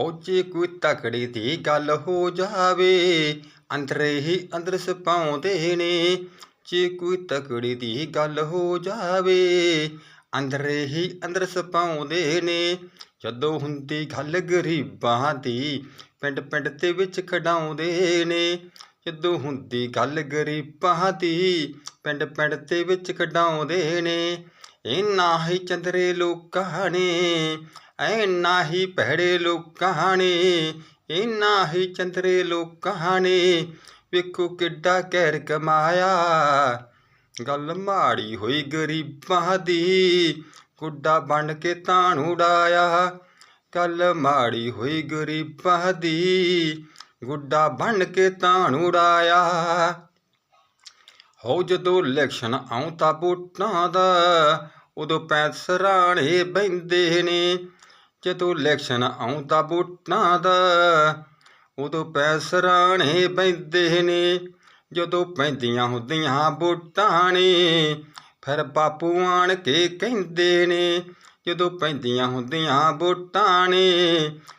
ਹੋ ਜੇ ਕੋਈ ਤਕੜੀ ਦੀ ਗੱਲ ਹੋ ਜਾਵੇ। ਅੰਦਰੇ ਹੀ ਅੰਦਰ ਸਪਾਉਂਦੇ ਨੇ, ਜੇ ਕੋਈ ਤਕੜੀ ਦੀ ਗੱਲ ਹੋ ਜਾਵੇ। ਅੰਦਰੇ ਹੀ ਅੰਦਰ ਸਪਾਉਂਦੇ ਨੇ, ਜਦੋਂ ਹੁੰਦੀ ਗੱਲ ਗਰੀਬਾਂ ਦੀ, ਪਿੰਡ ਪਿੰਡ ਦੇ ਵਿੱਚ ਖਡਾਉਂਦੇ ਨੇ। ਜਦੋਂ ਹੁੰਦੀ ਗੱਲ ਗਰੀਬਾਂ ਦੀ, ਪਿੰਡ ਪਿੰਡ ਦੇ ਵਿੱਚ ਖਡਾਉਂਦੇ ਨੇ। ਇੰਨਾ ਹੀ ਚੰਦਰੇ ਲੋਕਾਂ ਨੇ ਇੰਨਾ ਹੀ ਭੈੜੇ ਲੋਕਾਂ ਨੇ ਇੰਨਾ ਹੀ ਚੰਦਰੇ ਲੋਕਾਂ ਨੇ ਵੇਖੋ ਕਿੱਡਾ ਕਹਿਰ ਕਮਾਇਆ। ਗੱਲ ਮਾੜੀ ਹੋਈ ਗਰੀਬਾਂ ਦੀ, ਗੁੱਡਾ ਬਣ ਕੇ ਤਾਣ ਉਡਾਇਆ। ਗੱਲ ਮਾੜੀ ਹੋਈ ਗਰੀਬਾਂ ਦੀ, ਗੁੱਡਾ ਬਣ ਕੇ ਤਾਣ ਉਡਾਇਆ। ਹੋ ਜਦੋਂ ਇਲੈਕਸ਼ਨ ਆਉਂ ਤਾਂ ਵੋਟਾਂ ਦਾ ਉਦੋਂ ਪੈਸਰਾਣੇ ਬੈਂਦੇ ਨੇ। ਜਦੋਂ ਇਲੈਕਸ਼ਨ ਆਉਂ ਤਾਂ ਵੋਟਾਂ ਦਾ ਉਦੋਂ ਪੈਸਰਾਣੇ ਬੈਂਦੇ ਨੇ। ਜਦੋਂ ਪੈਂਦੀਆਂ ਹੁੰਦੀਆਂ ਵੋਟਾਂ ਨੇ, ਫਿਰ ਬਾਪੂ ਆਣ ਕੇ ਕਹਿੰਦੇ ਨੇ। ਜਦੋਂ ਪੈਂਦੀਆਂ ਹੁੰਦੀਆਂ ਵੋਟਾਂ ਨੇ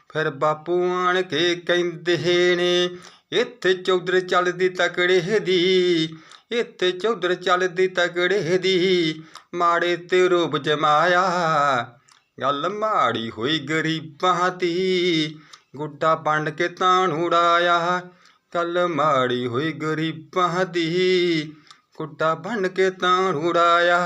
ਫਿਰ ਬਾਪੂ ਆਣ ਕੇ ਕਹਿੰਦੇ ਨੇ, ਇੱਥੇ ਚੌਧਰ ਚੱਲਦੀ ਤਕੜੇ ਦੀ, ਇੱਥੇ ਚੌਧਰ ਚੱਲਦੀ ਤਕੜੇ ਦੀ, ਮਾੜੇ ਤੇ ਰੂਪ ਜਮਾਇਆ। ਗੱਲ ਮਾੜੀ ਹੋਈ ਗਰੀਬਾਂ ਦੀ, ਗੁੱਡਾ ਬਣ ਕੇ ਤਾਣ ਉਡਾਇਆ। ਗੱਲ ਮਾੜੀ ਹੋਈ ਗਰੀਬਾਂ ਦੀ, ਗੁੱਡਾ ਬਣ ਕੇ ਤਾਣ ਉਡਾਇਆ।